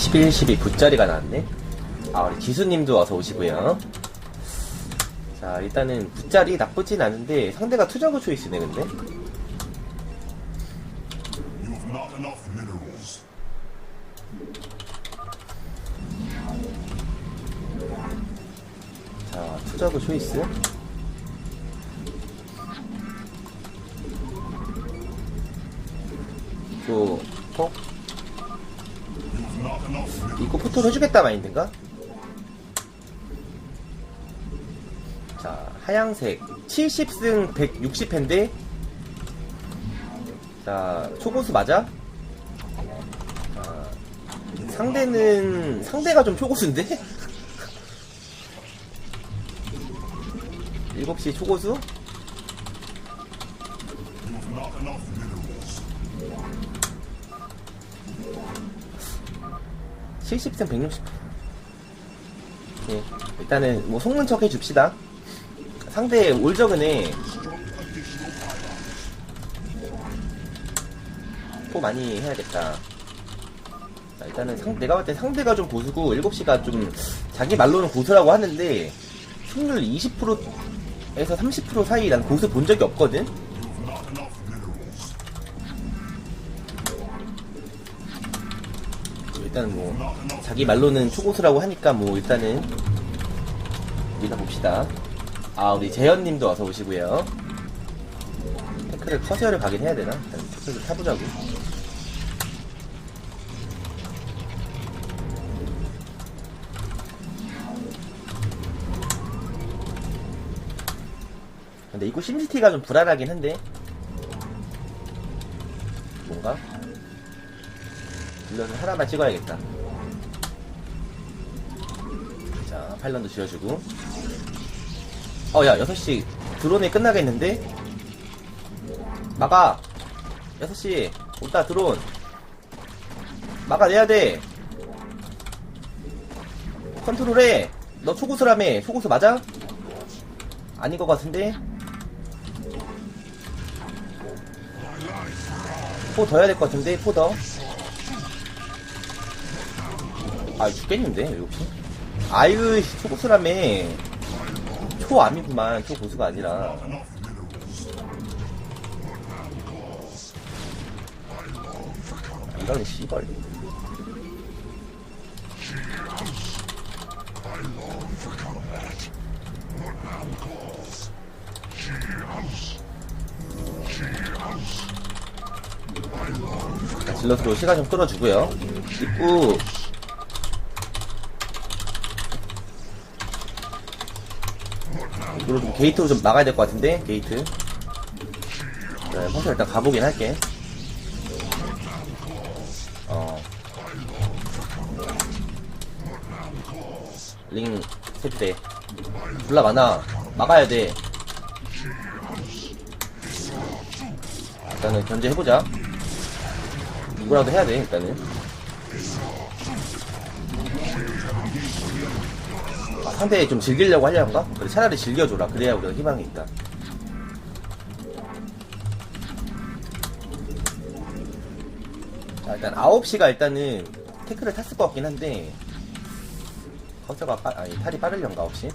11, 12 붓자리가 나왔네. 아, 우리 지수님도 어서 오시고요. 자, 일단은 붓자리 나쁘진 않은데 상대가 투저그 초이스네, 근데. 자, 투저그 초이스. 또, 포? 이거 포토를 해주겠다 마인드인가? 자, 하양색 70승 160패인데 자, 초고수 맞아? 자, 상대는 상대가 좀 초고수인데? 7시 초고수? 70승 160. 예, 일단은 뭐 속는 척 해줍시다. 상대 올저근에 포 많이 해야겠다. 자, 일단은 상, 내가 봤을 때 상대가 좀 고수고 7시가 좀 자기 말로는 고수라고 하는데 승률 20%에서 30% 사이 난 고수 본 적이 없거든? 일단은 뭐 자기 말로는 초고수라고 하니까 뭐 일단은 믿어봅시다. 아 우리 재현님도 어서 오시고요. 태클을 커세어를 가긴 해야 되나? 일단 태클을 타보자고. 근데 이거 심시티가 좀 불안하긴 한데 뭔가? 일러는 하나만 찍어야겠다. 자, 팔런도 지어주고. 어, 야, 6시 드론이 끝나겠는데? 막아! 6시, 온다, 드론. 막아내야 돼! 컨트롤해! 너 초고수라며! 초고수 맞아? 아닌 것 같은데? 포 더 해야 될 것 같은데? 포 더. 아 죽겠는데 혹시? 아유 초고수라며. 초암이구만 초고수가 아니라. 이런 씨발. 자, 질럿으로 시간 좀 끌어주고요. 입구 이걸로 좀 게이트로 좀 막아야 될 것 같은데 게이트. 네, 퍼서 일단 가보긴 할게. 어. 링 세트대 불라 많아 막아야 돼. 일단은 견제해보자. 누구라도 해야 돼 일단은 상대 좀 즐기려고 하려는가? 그래 차라리 즐겨줘라. 그래야 우리가 희망이 있다. 자 일단 9시가 일단은 태클을 탔을 것 같긴 한데 커서가 빠, 아니 탈이 빠르려는가 9시?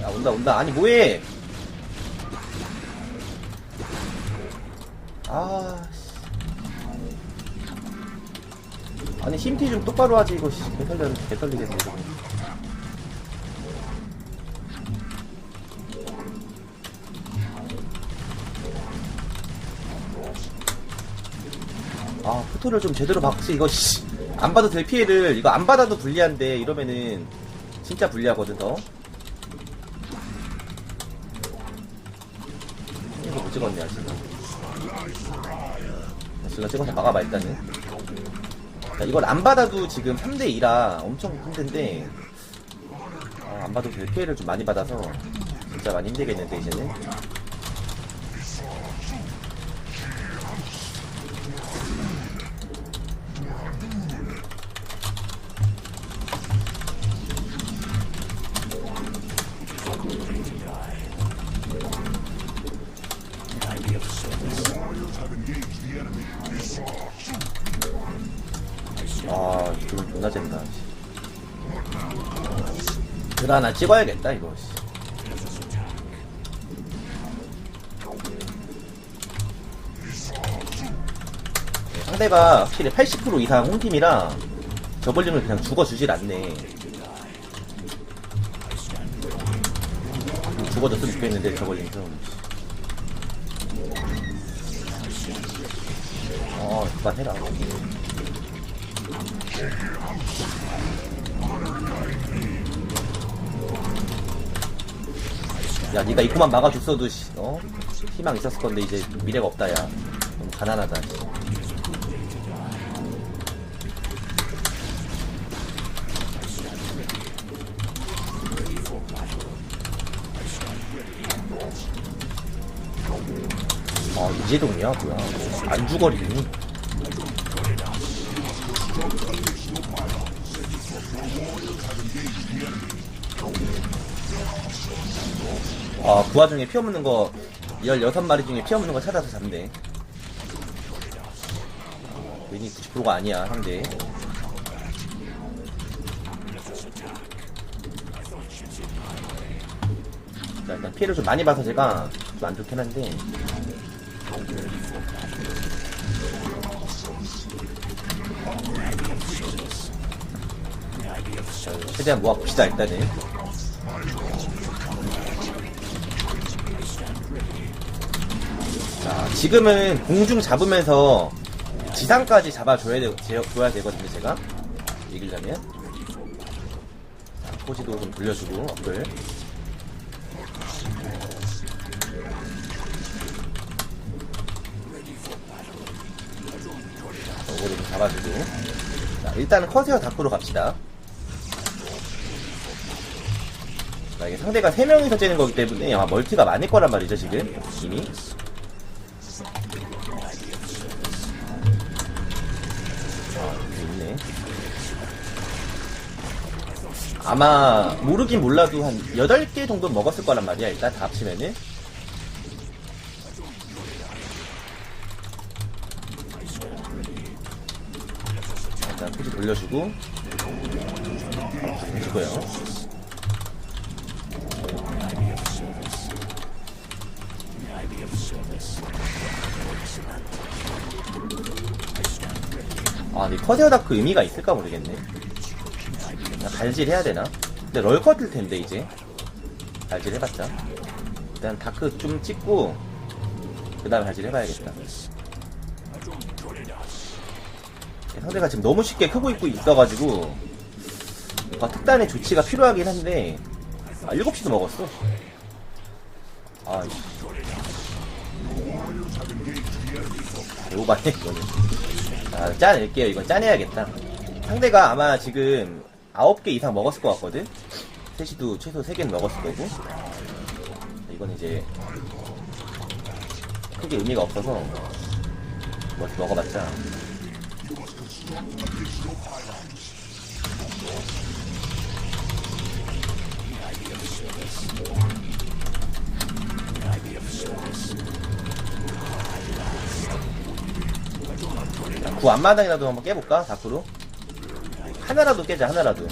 야 온다 온다. 아니 뭐해? 아 씨. 아니 심티 좀 똑바로 하지 이거 씨, 개털려 개털리겠네 이거 아 포토를 좀 제대로 박지 이거 씨, 안 받아도 될 피해를 이거 안 받아도 불리한데 이러면은 진짜 불리하거든 더. 이거 못 찍었네 아직 질러 찍어서 막아봐 일단은 자, 이걸 안 받아도 지금 3대2라 엄청 힘든데 아, 안 받아도 될 피해를 좀 많이 받아서 진짜 많이 힘들겠는데 이제는 글 하나 찍어야겠다, 이거. 상대가 확실히 80% 이상 홈팀이라 저벌링을 그냥 죽어주질 않네. 죽어줬으면 좋겠는데, 저벌링 좀. 어, 그만해라. 야, 니가 입구만 막아줬어도, 씨, 어? 희망 있었을 건데, 이제 미래가 없다, 야. 너무 가난하다, 씨. 아, 이재동이야, 뭐야. 안 죽어리니. 아, 그 와중에 피 없는 거, 16마리 중에 피 없는 거 찾아서 잡네. 괜히 90%가 아니야, 상대. 자, 일단 피해를 좀 많이 봐서 제가 좀 안 좋긴 한데. 자, 최대한 모아봅시다, 일단은. 자, 지금은 공중 잡으면서 지상까지 잡아줘야 되, 제- 줘야 되거든요, 제가. 이기려면. 자, 포지도 좀 돌려주고. 이거를 좀 잡아주고. 자, 일단은 커세어 다크로 갑시다. 자, 이게 상대가 3명이서 째는 거기 때문에 아마 멀티가 많을 거란 말이죠, 지금. 이미. 아. 아마, 모르긴 몰라도 한 8개 정도 먹었을 거란 말이야, 일단 다 합치면은. 일단 표지 돌려주고. 해주고요. 커세어 다크 의미가 있을까 모르겠네. 그냥 갈질 해야 되나? 근데 럴 컷일 텐데, 이제. 갈질 해봤자. 일단 다크 좀 찍고, 그 다음에 갈질 해봐야겠다. 상대가 지금 너무 쉽게 크고 있고 있어가지고, 뭔가 특단의 조치가 필요하긴 한데, 아, 7시도 먹었어. 아, 이씨. 오바네, 이거는. 아, 짜낼게요. 이건 짜내야겠다. 상대가 아마 지금 9개 이상 먹었을 것 같거든? 셋이도 최소 3개는 먹었을 거고. 이건 이제 크게 의미가 없어서 뭐 먹어봤자. 구 앞마당이라도 한번 깨볼까? 다크로? 하나라도 깨자, 하나라도.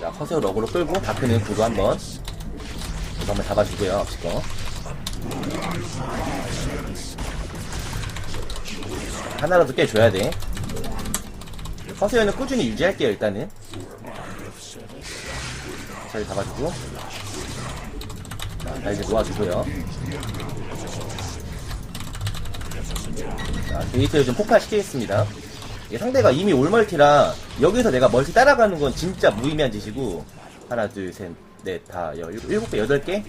자, 커세어 러그로 끌고, 다크는 구도 한번. 이거 한번 잡아주고요, 거. 하나라도 깨줘야 돼. 커세어는 꾸준히 유지할게요, 일단은. 잘 잡아주고. 자, 이제 놓아주고요. 자, 게이트를 좀 폭발시키겠습니다. 이게 상대가 이미 올멀티라 여기서 내가 멀티 따라가는 건 진짜 무의미한 짓이고 하나 둘 셋 넷 다 일곱 일곱 개 여덟 개.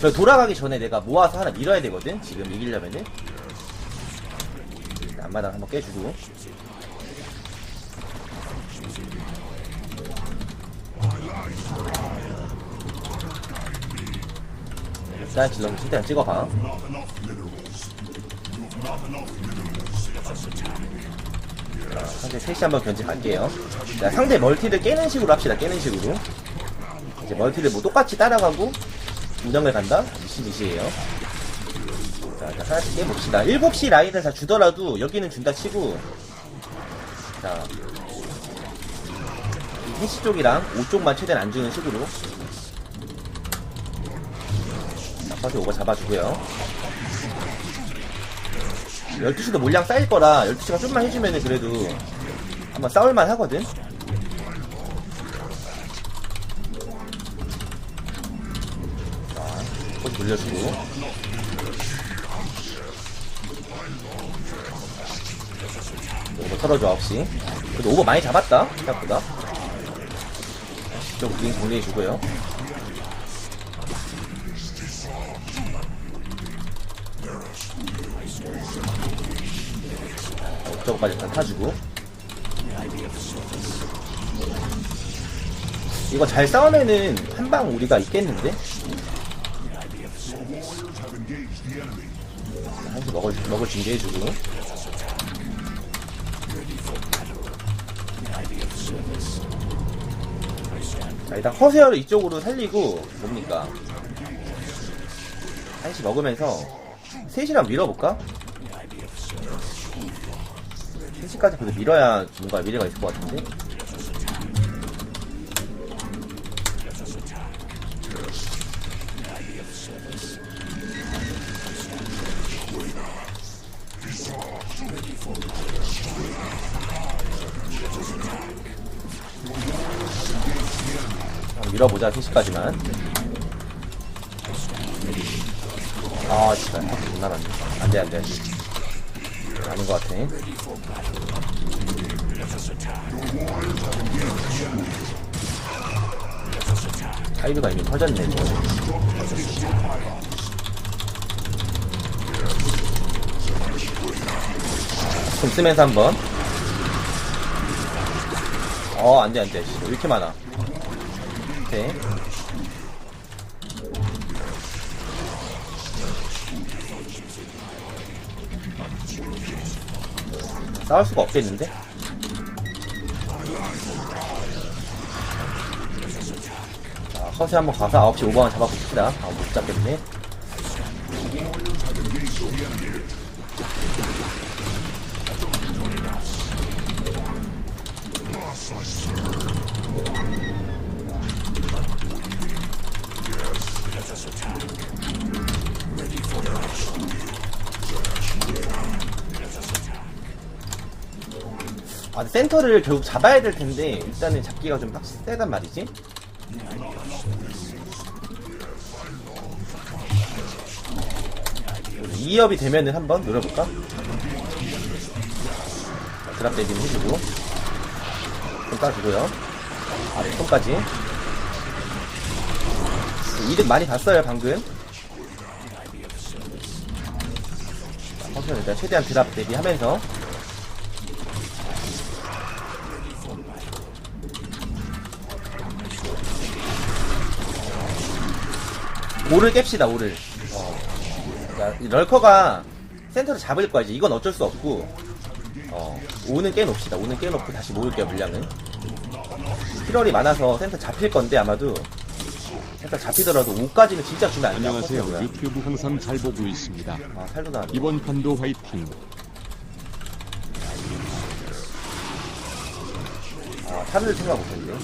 저 돌아가기 전에 내가 모아서 하나 밀어야 되거든. 지금 이기려면은 앞마당 한번 깨주고. 일단 질러 최대한 찍어봐. 상대 셋이 한번 견제 갈게요. 자, 상대 멀티를 깨는 식으로 합시다, 깨는 식으로. 이제 멀티를 뭐 똑같이 따라가고 운영을 간다? 미시미시해요. 자, 일단 하나씩 깨봅시다. 7시 라인을 다 주더라도 여기는 준다 치고 자, 이 3시 쪽이랑 5쪽만 최대한 안 주는 식으로 자, 퍼지 오버 잡아주고요. 12시도 물량 쌓일 거라 12시가 좀만 해주면은 그래도 한번 싸울만 하거든? 자, 꽃 돌려주고. 오버 털어줘, 9시. 그래도 오버 많이 잡았다, 생각보다. 좀링 정리해주고요. 저거까지 다 타주고 이거 잘 싸우면은 한 방 우리가 있겠는데? 한시 먹을, 먹을 준비해주고 자 일단 커세어를 이쪽으로 살리고 뭡니까 한시 먹으면서 셋이랑 밀어볼까? 3시까지 그래도 밀어야 뭔가 미래가 있을 것 같은데? 보자, 3시까지만. 아, 진짜. 못 나갔네. 안 돼, 안 돼, 안 돼. 아닌 것 같아. 타이드가 이미 터졌네. 이거. 좀 쓰면서 한번. 어, 안 돼, 안 돼. 씨, 왜 이렇게 많아? 오케이. 싸울 수가 없겠는데? 자, 허세 한번 가서 9시 5번을 잡아봅시다. 아, 못 잡겠네. 아, 근데 센터를 결국 잡아야 될 텐데, 일단은 잡기가 좀 빡세단 말이지? 이업이 되면은 한번 노려볼까? 자, 드랍 대비는 해주고, 좀 따주고요. 아래 손까지. 이득 많이 봤어요, 방금. 자, 퍼션 일단 최대한 드랍 대비하면서. 오를 깹시다 오를 어. 자, 이 럴커가 센터를 잡을 거야 이제 이건 어쩔 수 없고 어, 오는 깨놓읍시다 오는 깨놓고 다시 모을게요 물량은 피럴이 많아서 센터 잡힐 건데 아마도 센터 잡히더라도 5까지는 진짜 주면 안 돼요 안녕하세요. 커세어가. 유튜브 항상 잘 보고 있습니다. 아 살도 나 이번 판도 화이팅. 아 탈을 생각 못했는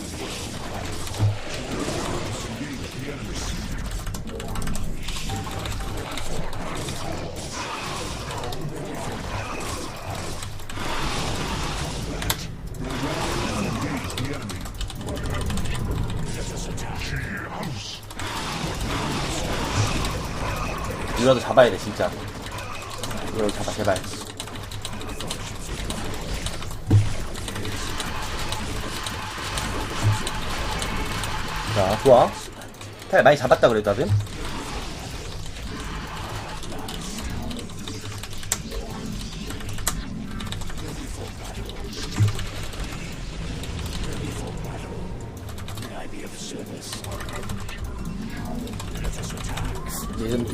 이거라도 잡아야 돼 진짜 이거 잡아 제발 자, 좋아. 타일 많이 잡았다 그래도 나든.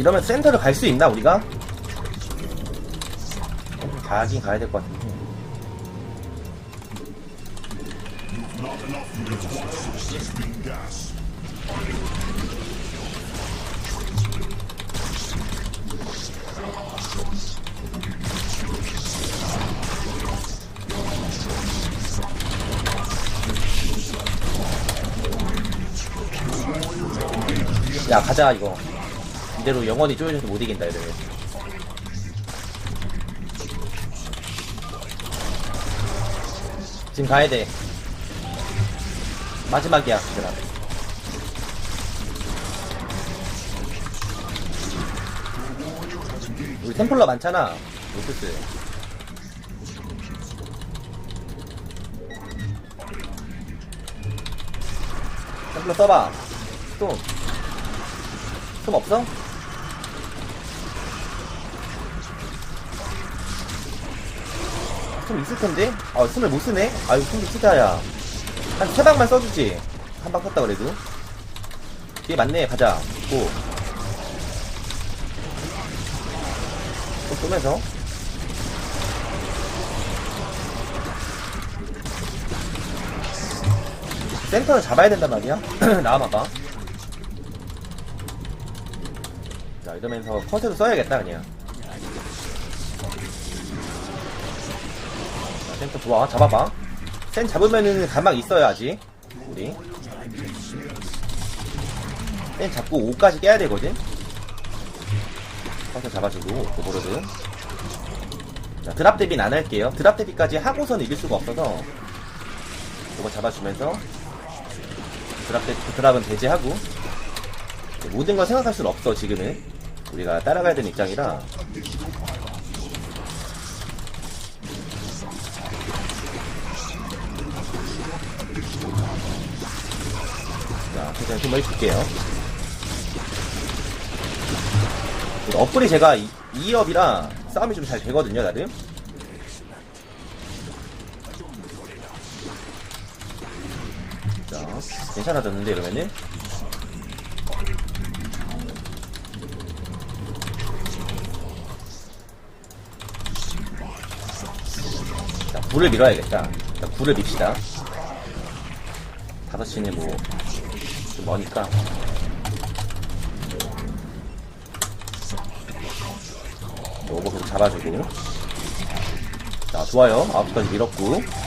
이러면 센터를 갈 수 있나 우리가? 가긴 가야 될 것 같은데 야 가자 이거 이대로 영원히 쪼여져서 못 이긴다 이러면. 지금 가야돼. 마지막이야 얘들아. 우리 템플러 많잖아. 로스스 템플러 써봐. 또. 숨 없어? 숨 있을 텐데? 아, 숨을 못 쓰네? 아유, 숨이 쓰자야. 한 세 방만 써주지. 한 방 썼다 그래도. 뒤에 맞네, 가자. 고. 또 쏘면서. 센터를 잡아야 된단 말이야? 나와봐봐. 자, 이러면서 컷에도 써야겠다, 그냥. 센터 좋아. 잡아봐. 센 잡으면은 가망 있어야지. 우리. 센 잡고 5까지 깨야 되거든? 컷을 잡아주고, 오버로드. 자, 드랍 대비는 안 할게요. 드랍 대비까지 하고선 이길 수가 없어서. 이거 잡아주면서. 드랍 대, 드랍은 배제하고. 모든 걸 생각할 수는 없어, 지금은. 우리가 따라가야 되는 입장이라. 자, 최대한 힘을 해줄게요. 어플이 제가 2업이라 싸움이 좀 잘 되거든요, 나름. 자, 괜찮아졌는데, 이러면은. 자, 불을 밀어야겠다. 자, 불을 밉시다. 5시는 뭐, 좀 머니까. 오버 계속 잡아주고. 자, 좋아요. 9시까지 밀었고.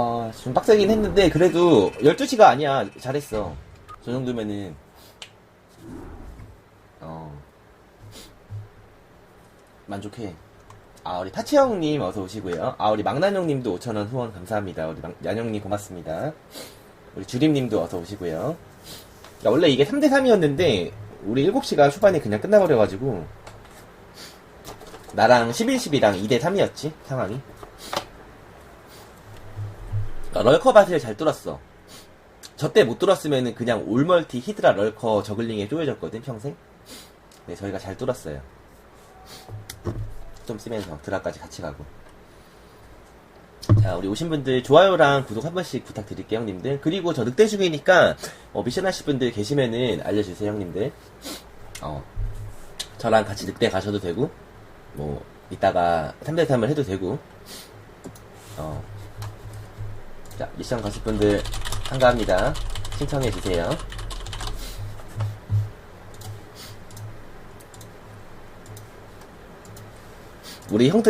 아, 좀 빡세긴 했는데, 그래도 12시가 아니야. 잘했어. 저 정도면은, 어, 만족해. 아, 우리 타치 형님 어서 오시고요. 아, 우리 망난 형님도 5천원 후원 감사합니다. 우리 망, 얀 형님 고맙습니다. 우리 주림 님도 어서 오시고요. 야, 원래 이게 3대3이었는데, 우리 7시가 후반에 그냥 끝나버려가지고, 나랑 11, 12랑 2대3이었지, 상황이. 그러니까 럴커 밭을 잘 뚫었어. 저 때 못 뚫었으면은 그냥 올멀티 히드라 럴커 저글링에 쪼여졌거든, 평생. 네, 저희가 잘 뚫었어요. 좀 쓰면서 드라까지 같이 가고. 자, 우리 오신 분들 좋아요랑 구독 한 번씩 부탁드릴게요, 형님들. 그리고 저 늑대 중이니까 어, 미션 하실 분들 계시면은 알려주세요, 형님들. 어, 저랑 같이 늑대 가셔도 되고, 뭐, 이따가 3대3을 해도 되고, 어, 자, 미션 가실 분들 한가합니다. 신청해 주세요. 우리 형들이